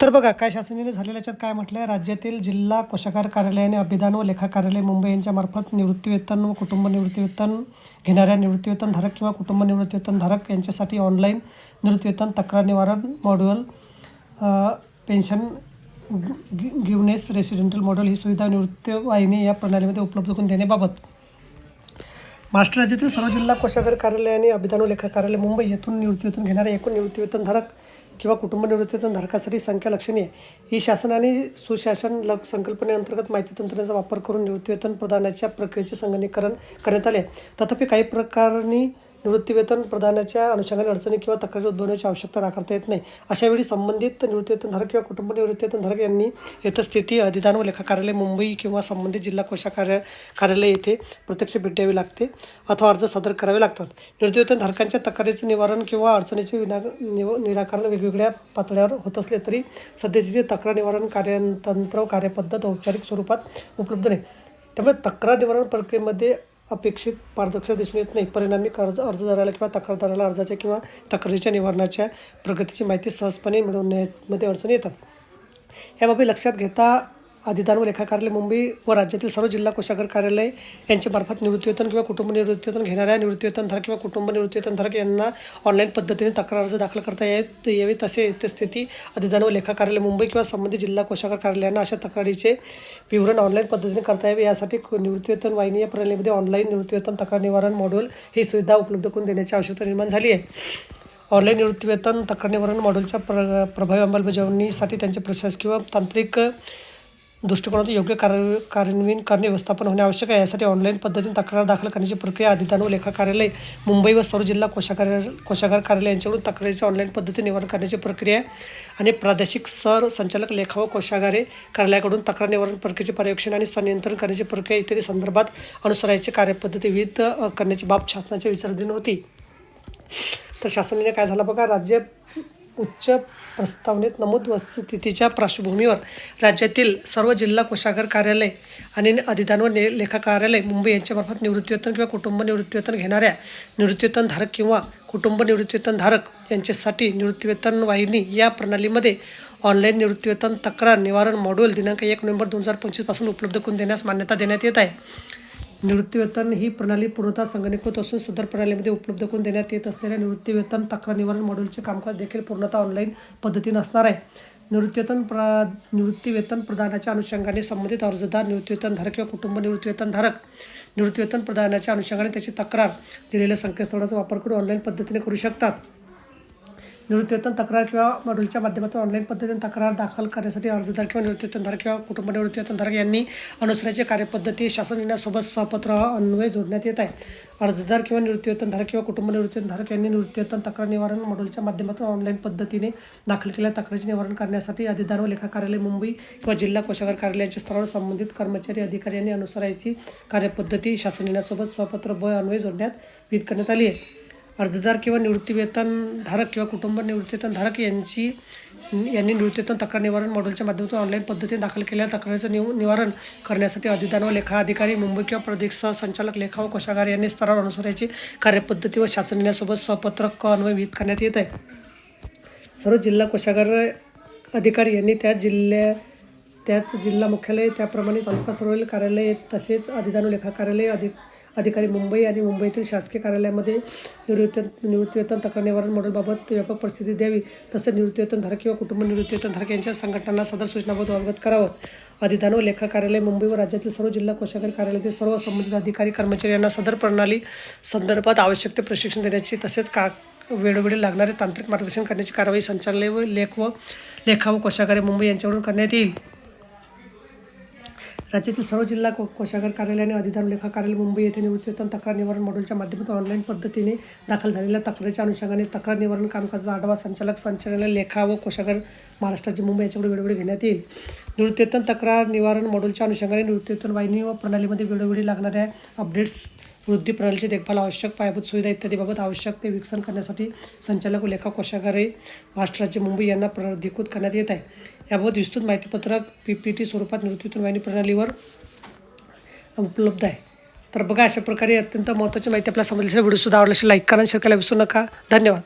तर बघा काय शासनाने झालेल्या याच्यात काय म्हटलं आहे राज्यातील जिल्हा कोशागार कार्यालय आणि अभिधान व लेखा कार्यालय मुंबई यांच्यामार्फत निवृत्तीवेतन व कुटुंब निवृत्तीवेतन घेणाऱ्या निवृत्तीवेतनधारक किंवा कुटुंब निवृत्तीवेतनधारक यांच्यासाठी ऑनलाईन निवृत्तीवेतन तक्रार निवारण module pension grievance residential model ही सुविधा निवृत्ती वाहिनी या प्रणालीमध्ये उपलब्ध करून देण्याबाबत. महाराष्ट्र राज्यातील सर्व जिल्हा कोषागार कार्यालय आणि अभिधान व लेखा कार्यालय मुंबई येथून निवृत्तीवेतन घेणारे एकूण निवृत्तीवेतनधारक किंवा कुटुंब निवृत्तीवेतनधारकासाठी संख्या लक्षणीय. ही शासनाने सुशासन लग संकल्पनेअंतर्गत माहिती तंत्रज्ञाचा वापर करून निवृत्तीवेतन प्रदानाच्या प्रक्रियेचे संगणीकरण करण्यात आले. तथापि काही प्रकारांनी निवृत्तीवेतन प्रदानाच्या अनुषंगाने अडचणी किंवा तक्रारी उद्भवण्याची आवश्यकता नाकारता येत नाही. अशावेळी संबंधित निवृत्तीवेतनधारक किंवा कुटुंब निवृत्तीवेतनधारक यांनी यथस्थिती अधिदान व लेखा कार्यालय मुंबई किंवा संबंधित जिल्हा कोशा कार्य कार्यालय येथे प्रत्यक्ष भेट द्यावी लागते अथवा अर्ज सादर करावे लागतात. निवृत्तीवेतनधारकांच्या तक्रारीचे निवारण किंवा अडचणीचे विना निराकरण वेगवेगळ्या पातळ्यावर होत असले तरी सध्याची तक्रार निवारण कार्यतंत्र कार्यपद्धत औपचारिक स्वरूपात उपलब्ध नाही. त्यामुळे तक्रार निवारण प्रक्रियेमध्ये अपेक्षित पारदर्शकता दिसून येत नाही. परिणामी कर्ज अर्जदाराला किंवा तक्रारदाराला अर्जाच्या किंवा तक्रारीच्या निवारणाच्या प्रगतीची माहिती सहजपणे मिळवण्यामध्ये अडचणी येतात. याबाबत लक्षात घेता अधिदान व लेखा कार्यालय मुंबई व राज्यातील सर्व जिल्हा कोषागार कार्यालय यांच्यामार्फत निवृत्तीवेतन किंवा कुटुंब निवृत्तीवेतन घेणाऱ्या निवृत्तीवेतनधारक किंवा कुटुंब निवृत्तीवेतनधारक यांना ऑनलाईन पद्धतीने तक्रार अर्ज दाखल करता येत यावे तसे स्थिती अधिदान व लेखा कार्यालय मुंबई किंवा संबंधित जिल्हा कोषागार कार्यालयांना अशा तक्रारीचे विवरण ऑनलाईन पद्धतीने करता यावे. यासाठी निवृत्तीवेतन वाहिनी या प्रणालीमध्ये ऑनलाईन निवृत्तीवेतन तक्रार निवारण मॉड्यूल ही सुविधा उपलब्ध करून देण्याची आवश्यकता निर्माण झाली आहे. ऑनलाईन निवृत्तीवेतन तक्रार निवारण मॉड्यूलच्या प्र प्रभावी अंमलबजावणीसाठी त्यांचे प्रशासकीय व तांत्रिक दृष्टिकोनातून योग्य कार्य कार्यान्वयन करणे व्यवस्थापन होणे आवश्यक आहे. यासाठी ऑनलाईन पद्धतीने तक्रार दाखल करण्याची प्रक्रिया अधिदान व लेखा कार्यालय मुंबई व सर्व जिल्हा कोशागार कोशागार कार्यालय यांच्याकडून तक्रारीचे ऑनलाईन पद्धतीने निवारण करण्याची प्रक्रिया आणि प्रादेशिक सर संचालक लेखा व कोशागारे कार्यालयाकडून तक्रार निवारण प्रक्रियेचे पर्यवेक्षण आणि संनियंत्रण करण्याची प्रक्रिया इत्यादी संदर्भात अनुसरायची कार्यपद्धती विविध करण्याची बाब शासनाच्या विचाराधीन होती. तर शासनाने काय झालं बघा राज्य उच्च प्रस्तावनेत नमूद वस्तुस्थितीच्या पार्श्वभूमीवर राज्यातील सर्व जिल्हा कोषागार कार्यालय आणि अधिदान व ने लेखा कार्यालय मुंबई यांच्यामार्फत निवृत्तीवेतन किंवा कुटुंब निवृत्तीवेतन घेणाऱ्या निवृत्तीवेतनधारक किंवा कुटुंब निवृत्तीवेतनधारक यांच्यासाठी निवृत्तीवेतन वाहिनी या प्रणालीमध्ये ऑनलाईन निवृत्तीवेतन तक्रार निवारण मॉड्यूल दिनांक एक नोव्हेंबर दोन हजार पंचवीसपासून उपलब्ध करून देण्यास मान्यता देण्यात येत आहे. निवृत्तीवेतन ही प्रणाली पूर्णतः संगणकीकृत असून सदर प्रणालीमध्ये उपलब्ध करून देण्यात येत असलेल्या निवृत्तीवेतन तक्रार निवारण मॉड्यूलचे कामकाज देखील पूर्णतः ऑनलाईन पद्धतीने असणार आहे. निवृत्तीवेतन प्र निवृत्तीवेतन प्रदानाच्या अनुषंगाने संबंधित अर्जदार निवृत्तीवेतनधारक किंवा कुटुंब निवृत्तीवेतनधारक निवृत्तीवेतन प्रदानाच्या अनुषंगाने त्याची तक्रार दिलेल्या संकेतस्थळाचा वापर करून ऑनलाईन पद्धतीने करू शकतात. निवृत्तीवेतन तक्रार किंवा मॉड्यूलच्या माध्यमातून ऑनलाईन पद्धतीने तक्रार दाखल करण्यासाठी अर्जदार किंवा निवृत्तीवेतनधारक किंवा कुटुंब निवृत्तीवेतनधारक यांनी अनुसरायची कार्यपद्धती शासन निर्णयासोबत सहपत्र अन्वय जोडण्यात येत आहे. अर्जदार किंवा निवृत्तीवेतनधारक किंवा कुटुंब निवृत्तीवेतनधारक यांनी निवृत्तीवेतन तक्रार निवारण मॉड्यूलच्या माध्यमातून ऑनलाईन पद्धतीने दाखल केलेल्या तक्रारीचे निवारण करण्यासाठी अधिदान व लेखा कार्यालय मुंबई किंवा जिल्हा कोशागार कार्यालयाच्या स्तरावर संबंधित कर्मचारी अधिकारी यांनी अनुसरायची कार्यपद्धती शासन निर्णयासोबत सहपत्र ब अन्वय जोडण्यात विहित करण्यात आली आहे. अर्जदार किंवा निवृत्तीवेतनधारक किंवा कुटुंब निवृत्तीवेतनधारक यांची यांनी निवृत्तीवेतन तक्रार निवारण मॉड्यूलच्या माध्यमातून ऑनलाईन पद्धतीने दाखल केलेल्या तक्रारीचं निव निवारण करण्यासाठी अधिदान व लेखा अधिकारी मुंबई किंवा प्रदेश संचालक लेखा व कोशागार यांनी स्तरावर अनुसरायची कार्यपद्धती व शासन निर्णयासोबत सपत्रक अन्वय विहित करण्यात येत आहे. सर्व जिल्हा कोशागार अधिकारी यांनी त्या जिल्ह्या त्याच जिल्हा मुख्यालय त्याप्रमाणे तालुका स्तरावरील कार्यालय तसेच अधिदान व लेखा कार्यालय अधिक अधिकारी मुंबई आणि मुंबईतील शासकीय कार्यालयामध्ये निवृत्ती निवृत्तीवेतन तक्रार निवारण मॉडेलबाबत व्यापक परिस्थिती द्यावी तसंच निवृत्तीवेतनधारक किंवा कुटुंब निवृत्तीवेतनधारक यांच्या संघटनांना सदर सूचनाबद्दल अवगत करावं. अधिदान व लेखा कार्यालय मुंबई व राज्यातील सर्व जिल्हा कोशागार कार्यालयातील सर्व संबंधित अधिकारी कर्मचारी यांना सदर प्रणाली संदर्भात आवश्यक ते प्रशिक्षण देण्याची तसेच का वेळोवेळी लागणारे तांत्रिक मार्गदर्शन करण्याची कारवाई संचालय व लेख व लेखा व कोशागारे मुंबई यांच्याकडून करण्यात येईल. राज्यातील सर्व जिल्हा को कोशागार कार्यालय आणि अधिदान लेखा कार्यालय मुंबई येथे निवृत्तीवेतन तक्रार निवारण मॉडेलच्या माध्यमातून ऑनलाईन पद्धतीने दाखल झालेल्या तक्रारीच्या अनुषंगाने तक्रार निवारण कामकाजाचा आढावा संचालक संचालनालय लेखा व कोशागर महाराष्ट्राची मुंबई याच्याकडे वेळोवेळी घेण्यात येईल. निवृत्तीवेतन तक्रार निवारण मॉडेलच्या अनुषंगाने निवृत्तीवेतन वाहिनी व प्रणालीमध्ये वेळोवेळी लागणाऱ्या अपडेट्स वृद्धी प्रणालीची देखभाल आवश्यक पायाभूत सुविधा इत्यादीबाबत आवश्यक ते विकसन करण्यासाठी संचालक व लेखा कोशागारे महाराष्ट्राचे मुंबई यांना प्राधिकृत करण्यात येत आहे. याबाबत विस्तृत माहितीपत्रक पी पी टी स्वरूपात निवृत्तीवेतन वाहिनी प्रणालीवर उपलब्ध आहे. तर बघा अशा प्रकारे अत्यंत महत्त्वाची माहिती आपल्याला समजली व्हिडिओ सुद्धा आवडला असेल लाईक करा शेअर करायला विसरू नका. धन्यवाद.